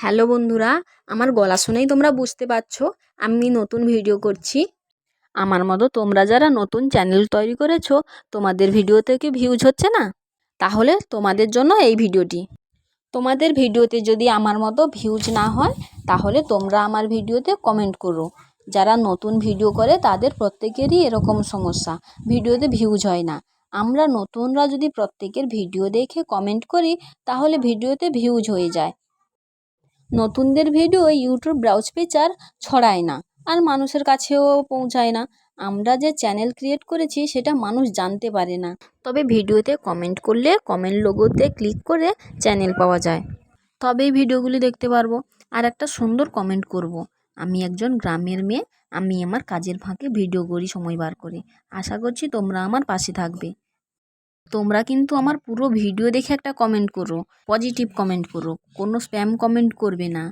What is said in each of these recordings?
Hello বন্ধুরা, আমার গলা শুনেই তোমরা বুঝতে পারছ, আমি নতুন ভিডিও করছি। আমার মতো তোমরা যারা নতুন চ্যানেল তৈরি করেছ, তোমাদের ভিডিওতে কি ভিউজ হচ্ছে না? তাহলে তোমাদের জন্য এই ভিডিওটি তোমাদের ভিডিওতে যদি আমার মতো ভিউজ না হয়, তাহলে তোমরা আমার ভিডিওতে কমেন্ট করো। যারা নতুন ভিডিও করে, তাদের প্রত্যেকেরই এরকম সমস্যা। ভিডিওতে ভিউজ হয় না। আমরা নতুনরা যদি প্রত্যেকের ভিডিও দেখে কমেন্ট করি, তাহলে ভিডিওতে ভিউজ হয়ে যায়। নতুনদের ভিডিও ইউটিউব ব্রাউজ ফিচার ছড়ায় না, আর মানুষের কাছেও পৌঁছায় না। আমরা যে চ্যানেল ক্রিয়েট করেছি, সেটা মানুষ জানতে পারে না। তবে ভিডিওতে কমেন্ট করলে কমেন্ট লোগোতে ক্লিক করে চ্যানেল পাওয়া যায়। তবেই ভিডিওগুলি দেখতে পারব, আর একটা সুন্দর কমেন্ট করব। আমি একজন গ্রামের মেয়ে, আমি আমার কাজের ফাঁকে ভিডিও করি সময় বার করে। আশা করছি তোমরা আমার পাশে থাকবে। তোমরা কিন্তু আমার পুরো ভিডিও দেখে একটা কমেন্ট করো পজিটিভ কমেন্ট করো, কোনো স্প্যাম কমেন্ট করবে না।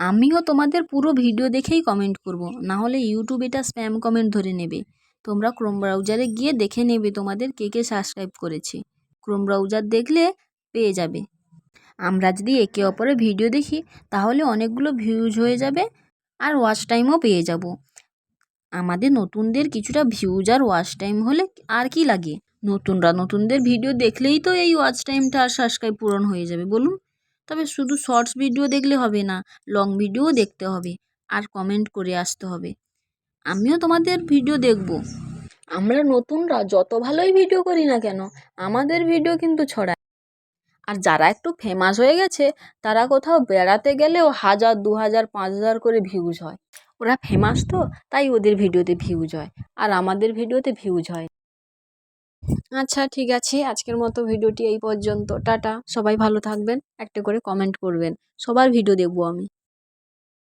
আমিও তোমাদের পুরো ভিডিও দেখেই কমেন্ট করব, না হলে ইউটিউব এটা স্প্যাম কমেন্ট ধরে নেবে। তোমরা ক্রোম ব্রাউজারে গিয়ে দেখে নেবে তোমাদের কে কে সাবস্ক্রাইব করেছে। ক্রোম ব্রাউজার দেখলে পেয়ে যাবে। আমরা যদি একে অপরের ভিডিও দেখি, তাহলে অনেকগুলো ভিউজ হয়ে যাবে আর ওয়াচ টাইমও পেয়ে যাব। আমাদের নতুনদের কিছুটা ভিউজ আর ওয়াচ টাইম হলে আর কি লাগে? নতুনরা। নতুনদের ভিডিও দেখলেই তো এই ওয়াচ টাইমটা আর সাবস্ক্রাইব পূরণ হয়ে যাবে, বলুন? তবে শুধু শর্টস ভিডিও দেখলে হবে না লং ভিডিওও দেখতে হবে, আর কমেন্ট করে আসতে হবে। আমিও তোমাদের ভিডিও দেখব। আমরা নতুনরা, যত ভালোই ভিডিও করি না কেন, আমাদের ভিডিও কিন্তু ছড়ায়। আর যারা একটু ফেমাস হয়ে গেছে, তারা কোথাও বেড়াতে গেলেও হাজার দু হাজার পাঁচ হাজার করে ভিউজ হয়। ওরা ফেমাস তো, তাই ওদের ভিডিওতে ভিউজ হয়, আর আমাদের ভিডিওতে ভিউজ হয়। আচ্ছা ঠিক আছে। আজকের মতো ভিডিওটি এই পর্যন্ত। টাটা। সবাই ভালো থাকবেন। একটা করে কমেন্ট করবেন। সবার ভিডিও দেখব আমি।